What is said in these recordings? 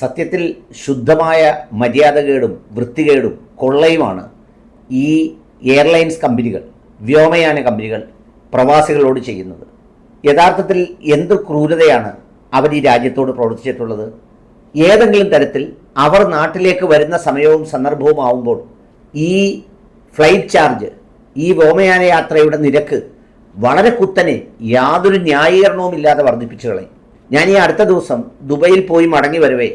സത്യത്തിൽ ശുദ്ധമായ മര്യാദകേടും വൃത്തികേടും കൊള്ളയുമാണ് ഈ എയർലൈൻസ് കമ്പനികൾ വ്യോമയാന കമ്പനികൾ പ്രവാസികളോട് ചെയ്യുന്നത്. യഥാർത്ഥത്തിൽ എന്ത് ക്രൂരതയാണ് അവർ ഈ രാജ്യത്തോട് പ്രവർത്തിച്ചിട്ടുള്ളത്? ഏതെങ്കിലും തരത്തിൽ അവർ നാട്ടിലേക്ക് വരുന്ന സമയവും സന്ദർഭവും ആവുമ്പോൾ ഈ ഫ്ലൈറ്റ് ചാർജ് ഈ വ്യോമയാന യാത്രയുടെ നിരക്ക് വളരെ കുത്തനെ യാതൊരു ന്യായീകരണവും ഇല്ലാതെ വർദ്ധിപ്പിച്ചു കളയും. ഞാൻ ഈ അടുത്ത ദിവസം ദുബൈയിൽ പോയി മടങ്ങി വരവേ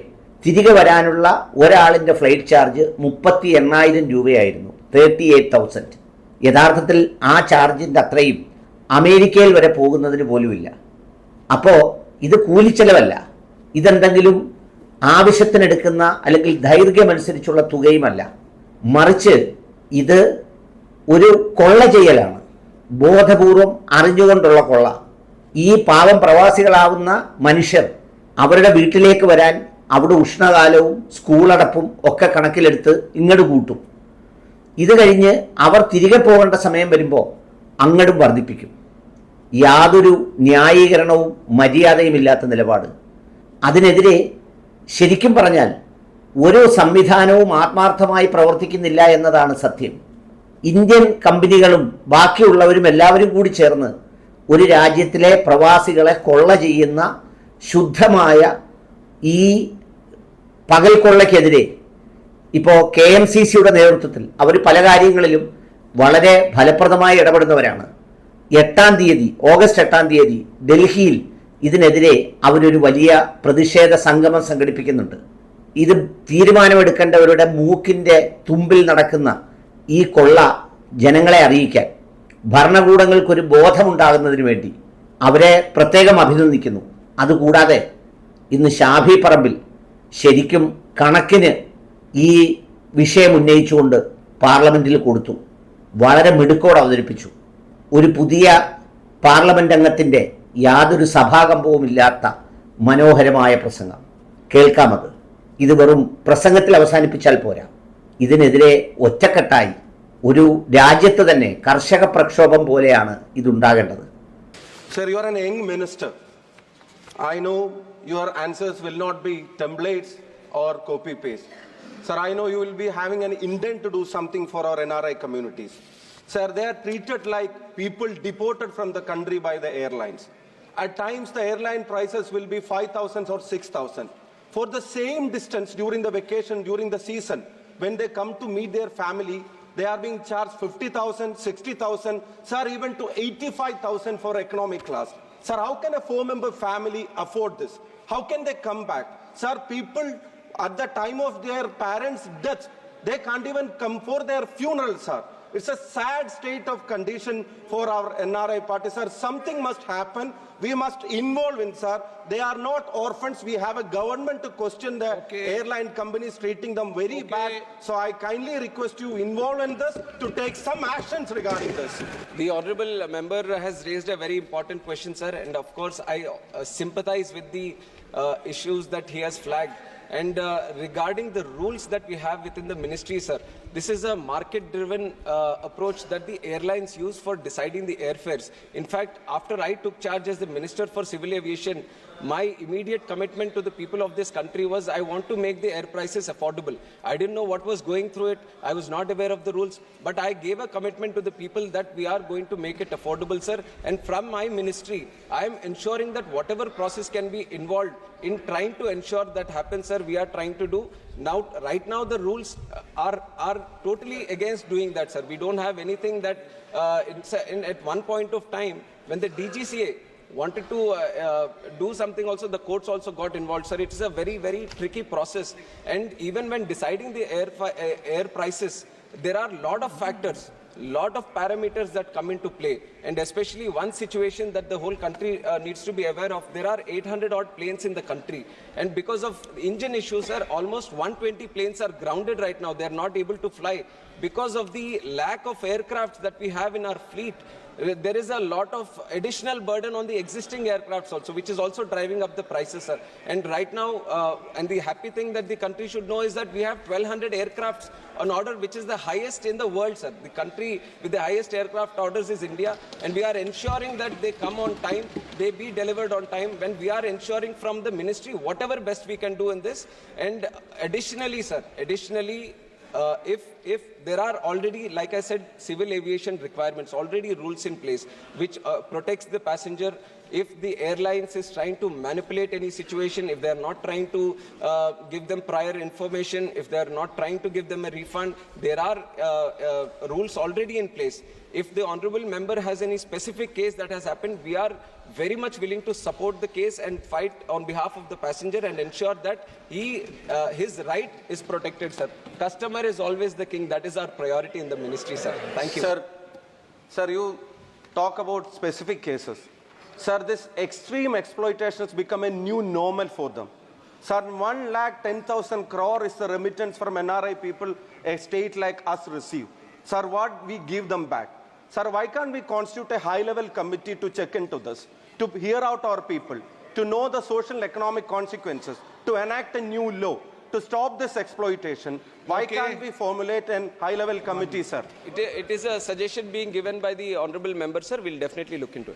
തിരികെ വരാനുള്ള ഒരാളിന്റെ ഫ്ലൈറ്റ് ചാർജ് മുപ്പത്തി എണ്ണായിരം രൂപയായിരുന്നു തേർട്ടി എയ്റ്റ് തൗസൻഡ് യഥാർത്ഥത്തിൽ ആ ചാർജിന്റെ അത്രയും അമേരിക്കയിൽ വരെ പോകുന്നതിന് പോലുമില്ല. അപ്പോൾ ഇത് കൂലിച്ചെലവല്ല. ഇതെന്തെങ്കിലും ആവശ്യത്തിനെടുക്കുന്ന അല്ലെങ്കിൽ ദൈർഘ്യമനുസരിച്ചുള്ള തുകയുമല്ല. മറിച്ച് ഇത് ഒരു കൊള്ള ചെയ്യലാണ്. ബോധപൂർവം അറിഞ്ഞുകൊണ്ടുള്ള കൊള്ള. ഈ പാവം പ്രവാസികളാവുന്ന മനുഷ്യർ അവരുടെ വീട്ടിലേക്ക് വരാൻ അവിടെ ഉഷ്ണകാലവും സ്കൂളടപ്പും ഒക്കെ കണക്കിലെടുത്ത് ഇങ്ങോട്ട് കൂട്ടും. ഇത് കഴിഞ്ഞ് അവർ തിരികെ പോകേണ്ട സമയം വരുമ്പോൾ അങ്ങടും വർദ്ധിപ്പിക്കും. യാതൊരു ന്യായീകരണവും മര്യാദയും ഇല്ലാത്ത നിലപാട്. അതിനെതിരെ ശരിക്കും പറഞ്ഞാൽ ഒരു സംവിധാനവും ആത്മാർത്ഥമായി പ്രവർത്തിക്കുന്നില്ല എന്നതാണ് സത്യം. ഇന്ത്യൻ കമ്പനികളും ബാക്കിയുള്ളവരും എല്ലാവരും കൂടി ചേർന്ന് ഒരു രാജ്യത്തിലെ പ്രവാസികളെ കൊള്ള ചെയ്യുന്ന ശുദ്ധമായ ഈ പകൽ കൊള്ളയ്ക്കെതിരെ ഇപ്പോൾ കെ എം സി സിയുടെ നേതൃത്വത്തിൽ അവർ പല കാര്യങ്ങളിലും വളരെ ഫലപ്രദമായി ഇടപെടുന്നവരാണ്. എട്ടാം തീയതി ഓഗസ്റ്റ് എട്ടാം തീയതി ഡൽഹിയിൽ ഇതിനെതിരെ അവരൊരു വലിയ പ്രതിഷേധ സംഗമം സംഘടിപ്പിക്കുന്നുണ്ട്. ഇത് തീരുമാനമെടുക്കേണ്ടവരുടെ മൂക്കിന്റെ തുമ്പിൽ നടക്കുന്ന ഈ കൊള്ള ജനങ്ങളെ അറിയിക്കാൻ ഭരണകൂടങ്ങൾക്കൊരു ബോധമുണ്ടാകുന്നതിന് വേണ്ടി അവരെ പ്രത്യേകം അഭിനന്ദിക്കുന്നു. അതുകൂടാതെ ഇന്ന് ഷാഫി പറമ്പിൽ ശരിക്കും കണക്കിന് ഈ വിഷയം ഉന്നയിച്ചുകൊണ്ട് പാർലമെന്റിൽ കൊടുത്തു. വളരെ മിടുക്കോടെ അവതരിപ്പിച്ചു. ഒരു പുതിയ പാർലമെന്റ് അംഗത്തിന്റെ യാതൊരു സഭാകമ്പവും ഇല്ലാത്ത മനോഹരമായ പ്രസംഗം. കേൾക്കാമത് ഇത് വെറും പ്രസംഗത്തിൽ അവസാനിപ്പിച്ചാൽ പോരാ. ഇതിനെതിരെ ഒറ്റക്കെട്ടായി ഒരു രാജ്യത്ത് തന്നെ കർഷക പ്രക്ഷോഭം പോലെയാണ് ഇതുണ്ടാകേണ്ടത്. Sir you are an young minister I know your answers will not be templates or copy paste. Sir, I know you will be having an intent to do something for our NRI communities. Sir, they are treated like people deported from the country by the airlines. At times, the airline prices will be 5,000 or 6,000. For the same distance during the vacation, during the season, when they come to meet their family, they are being charged 50,000, 60,000, sir, even to 85,000 for economic class. Sir, how can a four-member family afford this? How can they come back? Sir, people at the time of their parents' death, they can't even come for their funeral, sir. It's a sad state of condition for our NRI party, sir. Something must happen. We must involve in, sir. They are not orphans. We have a government to question the Okay. airline companies treating them very Okay. bad. So I kindly request you involve in this to take some actions regarding this. The honorable member has raised a very important question, sir, and of course I uh, sympathize with the uh, issues that he has flagged. And uh, regarding the rules that we have within the ministry, sir, this is a market-driven uh, approach that the airlines use for deciding the airfares. In fact, after I took charge as the Minister for Civil Aviation, my immediate commitment to the people of this country was I want to make the air prices affordable. I didn't know what was going through it. I was not aware of the rules, but I gave a commitment to the people that we are going to make it affordable, sir. And from my ministry, I am ensuring that whatever process can be involved in trying to ensure that happens, we are trying to do. Now, right now, the rules are are totally against doing that, sir. We don't have anything that uh, in, at one point of time when the DGCA wanted to uh, uh, do something also the courts also got involved sir it is a very very tricky process and even when deciding the air uh, air prices there are lot of factors lot of parameters that come into play. And especially one situation that the whole country uh, needs to be aware of there are 800 odd planes in the country. And because of engine issues sir almost 120 planes are grounded right now. They are not able to fly because of the lack of aircraft that we have in our fleet Uh, There is a lot of additional burden on the existing aircrafts also, which is also driving up the prices, sir. And right now, uh, and the happy thing that the country should know is that we have 1,200 aircrafts on order, which is the highest in the world, sir. The country with the highest aircraft orders is India, and we are ensuring that they come on time, they be delivered on time. When we are ensuring from the ministry whatever best we can do in this, and additionally, sir, additionally, uh, if if there are already, like I said, civil aviation requirements, already rules in place which uh, protects the passenger. If the airlines is trying to manipulate any situation, if they are not trying to uh, give them prior information, if they are not trying to give them a refund, there are uh, uh, rules already in place. If the honorable member has any specific case that has happened, we are very much willing to support the case and fight on behalf of the passenger and ensure that he, uh, his right is protected, sir. Customer is always the king. That is our priority in the ministry, sir. Thank you. Sir, sir, you talk about specific cases. Sir, this extreme exploitation has become a new normal for them. Sir, 1 lakh 10,000 crore is the remittance from NRI people a state like us receive. Sir, what we give them back? Sir, why can't we constitute a high-level committee to check into this, to hear out our people, to know the social and economic consequences, to enact a new law, to stop this exploitation? Why Okay. can't we formulate a high-level committee, sir? It, it is a suggestion being given by the honorable member, sir. We'll definitely look into it.